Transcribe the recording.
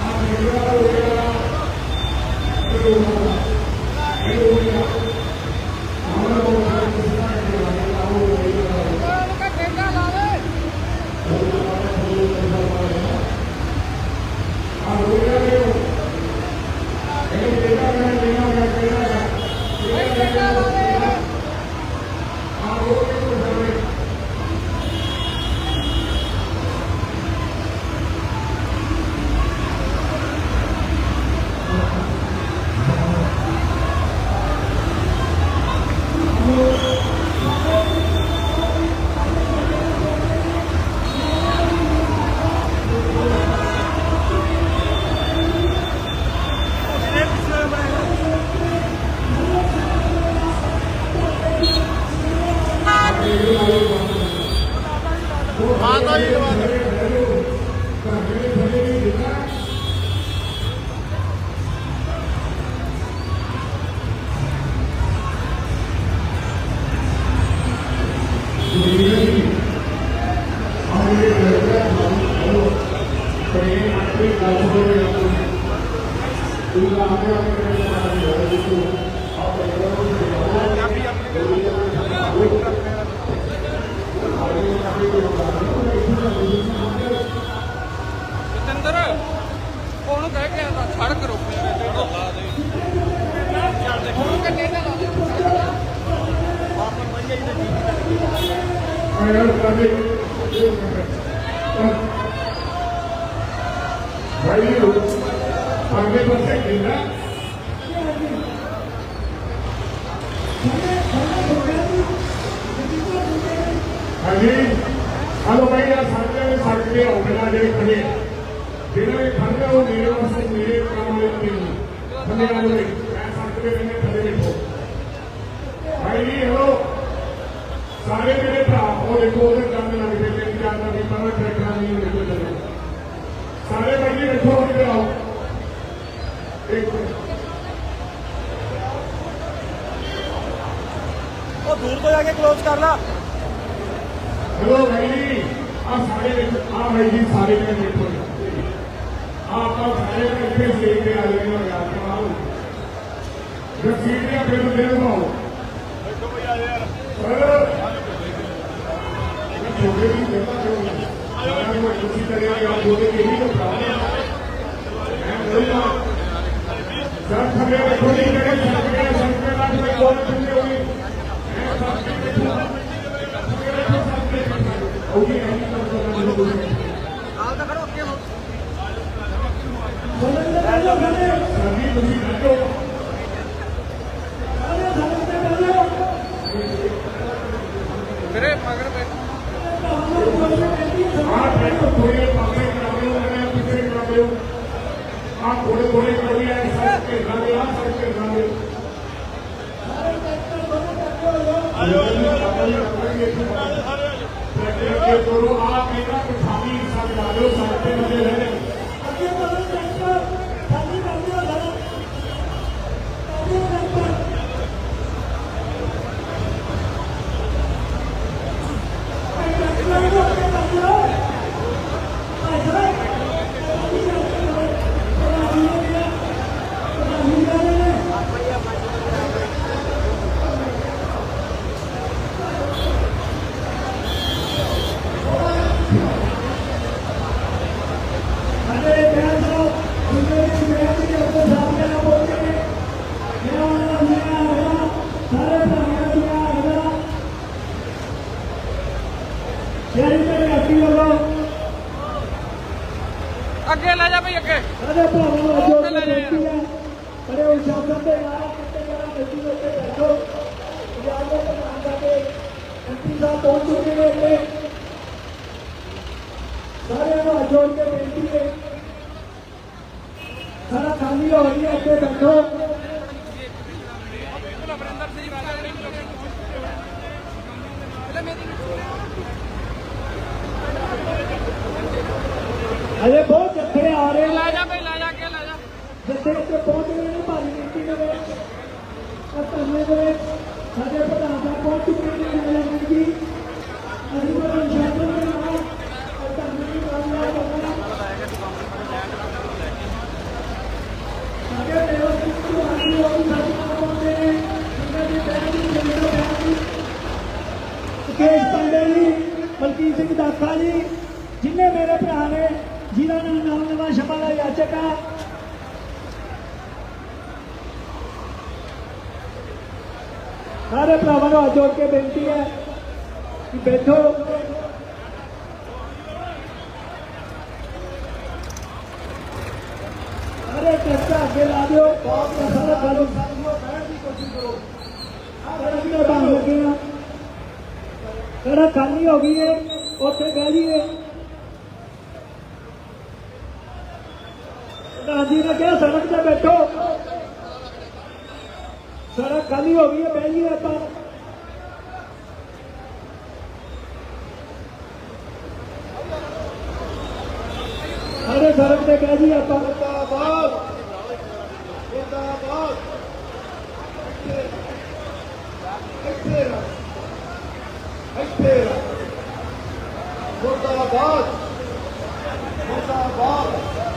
ఆ ਜਤਿੰਦਰ ਉਹਨੂੰ ਕਹਿ ਕੇ ਆਂਦਾ ਸੜਕ ਰੋਕੀ ਤੇ ਲਾ ਦੇ ਚੱਲ ਦੇ ਹੁਣ ਕੰਨੇ ਦਾ ਲਾ ਦੇ ਭਾਈ ਹਾਂਜੀ। ਹਲੋ ਭਾਈ ਆ ਸਾਡੇ ਨੇ ਸੜਕ ਜਿਹੜੇ ਖੜੇ ਆ। ਜਿਹਨਾਂ ਖੜੇ ਉਹ ਮੇਰੇ ਵਾਸਤੇ ਮੇਰੇ ਕੰਮ ਦੇ ਨਹੀਂ ਥੱਲੇ ਆ ਜਾਓ ਮੈਂ ਸੜਕ ਤੇ ਰਹਿੰਦੇ ਥੱਲੇ ਬੈਠੋ ਭਾਈ ਜੀ ਹਲੋ ਸਾਰੇ ਮੇਰੇ ਭਰਾ, ਉਹ ਦੇਖੋ, ਉਹਦੇ ਕੰਮ ਲੱਗਦੇ ਨੇ ਇੰਤਜ਼ਾਰ ਦਾ ਵੀ ਪਰ ਟਰੈਕਟਰਾਂ ਨਹੀਂ ਨਿਕਲ ਜਾਂਦੇ ਸਾਰੇ ਭਾਈ ਜੀ ਬੈਠੋ ਆਓ। ਇੱਕ ਉਹ ਦੂਰ ਤੋਂ ਜਾ ਕੇ ਕਲੋਜ਼ ਕਰ ਲਾ। ਹੈਲੋ ਭਾਈ ਜੀ ਆ ਸਾਰੇ ਵਿੱਚ ਆ ਭਾਈ ਜੀ ਸਾਰੇ ਨੇ ਦੇਖੋ ਆ ਆਪਾਂ ਸਾਰੇ ਨੇ ਇੱਥੇ ਸਟੇਜ ਤੇ ਆ ਗਏ ਨੇ ਯਾਰ ਕਮਾਲ ਰਸੀਦੀਆਂ ਫਿਰ ਦੇ ਦਿਓ ਦੇਖੋ ਭਈ ਆ ਯਾਰ ਛੋਟੇ ਵੀ ਦੇਖਾ ਕਰੋ ਆਇਆ ਨੂੰ ਤੁਸੀਂ ਕਰਿਆ ਯਾਰ ਜੋੜੇ ਕੇ ਹੀ ਤਾਂ ਪ੍ਰਾਪਤ ਮੈਂ ਬੋਲਦਾ, ਸਰ ਥੱਲੇ ਦੇਖੋ ਜੀ ਜਿਹੜੇ ਸਰਕਾਰ ਸਰਕਾਰ ਨਾਲ ਕੋਈ ਕੋਲ ਚੁੱਕੇ ਹੋਈ ਮੈਂ ਸਭ ਕੇ ਦੇਖੋ ਉਹੀ ਹੈ ਕਿ ਤੁਹਾਨੂੰ ਨਾਲ ਤਾਂ ਖੜੋ ਅੱਗੇ ਹੋ ਸਰਦੀ ਤੁਸੀਂ ਬੈਠੋ ਮੇਰੇ ਮਗਰ ਬੈਠ ਆਹ ਬੈਠੋ ਥੋੜੇ ਪਾਸੇ ਕਰ ਦਿਓ ਮੈਂ ਪਿੱਛੇ ਕਰ ਦਿਓ ਆਹ ਥੋੜੇ ਥੋੜੇ ਕਰ ਲਿਆ ਸੜਕ ਤੇ ਨਾ ਲਿਆ ਸੜਕ ਤੇ ਨਾ ਲਿਆ ਆਜੋ ਆਜੋ ਕਰੋ ਆਪ ਇਹਨਾਂ ਕਿਸਾਨੀ ਹਿੱਸਾ ਬਣਾ ਦਿਓ ਸੜਕ ਤੇ ਨਜ਼ਰ ਯਾਰੀ ਮੇਰੇ ਅੱਤੀ ਵੱਲੋਂ। ਅੱਗੇ ਲੈ ਜਾ ਬਈ ਅੱਗੇ। ਸਾਡੇ ਭਰਾਵਾਂ ਨੂੰ ਅਜੋ ਕੇ ਬੇਨਤੀ ਹੈ ਬੜੇ ਉਸ਼ਾਸਨ ਦੇ ਨਾਲ ਕਿਤੇ ਜਰਾ ਬੇਟੀ ਦੇ ਉੱਤੇ ਬੈਠੋ। ਪੰਜਾਬ ਦੇ ਪ੍ਰਧਾਨ ਸਾਡੇ ਐਮਪੀ ਸਾਹਿਬ ਪਹੁੰਚ ਚੁੱਕੇ ਨੇ ਇੱਥੇ ਸਾਰਿਆਂ ਨੂੰ ਅਜੋ ਕੇ ਬੇਨਤੀ ਹੈ। ਸਾਰਾ ਖਾਲੀ ਹੋ ਰਹੀ ਹੈ ਇੱਥੇ ਬੈਠੋ। ਅਮਰਿੰਦਰ ਸਿੰਘ ਪਹਿਲੇ ਮੇਰੀ ਅਜੇ ਬਹੁਤ ਜੱਥੇ ਆ ਰਹੇ ਨੇ ਲੈ ਜਾ ਬਈ ਲੈ ਜਾ ਅੱਗੇ ਲੈ ਜਾ ਜਿੱਥੇ ਇੱਥੇ ਪਹੁੰਚ ਗਏ ਨੇ ਭਾਰੀ ਗਿਣਤੀ ਦੇ ਵਿੱਚ ਤਾਂ ਧਰਨੇ ਦੇ ਵਿੱਚ ਸਾਡੇ ਪ੍ਰਧਾਨ ਸਾਹਿਬ ਪਹੁੰਚ ਚੁੱਕੇ ਨੇ ਨਜ਼ਰ ਜੀ ਅਸੀਂ ਬੜਾ ਇਨਸ਼ਾਅੱਲਾ ਦੇ ਨਾਲ ਇਹ ਧਰਨੇ ਦੀ ਕਾਮਯਾਬ ਕਰਨਾ ਸਾਡੇ ਦੇਵ ਸਿੰਘ ਨੂੰ ਆਦੀ ਹੋ ਸਾਡੇ ਨਾਲ ਪਹੁੰਚੇ ਨੇ ਉਹਨਾਂ ਦੇ ਬੈਠ ਦੀ ਜਮੀਨ ਬੈਠ ਦੀ ਮੁਕੇਸ਼ ਪੰਡੇ ਜੀ ਮਲਕੀਤ ਸਿੰਘ ਦਾਖਾ ਜੀ ਜਿੰਨੇ ਮੇਰੇ ਭਰਾ ਨੇ 지나는 명령한 샤바라 야채가 سارے بھراوا ہاتھ جوڑ کے بےنتی ہے کہ بیٹھو سارے ٹرک اگے لا دو سارا گھر بیٹھ کی کوشش کرو سڑک بند ہو گئی ہے گاندھی نے کہا، سڑک سے بیٹھو. سڑک خالی ہو گئی ہے پہلی رہتا ارے، سڑک سے کہہ دیا تھا مرد آباد مرد آباد۔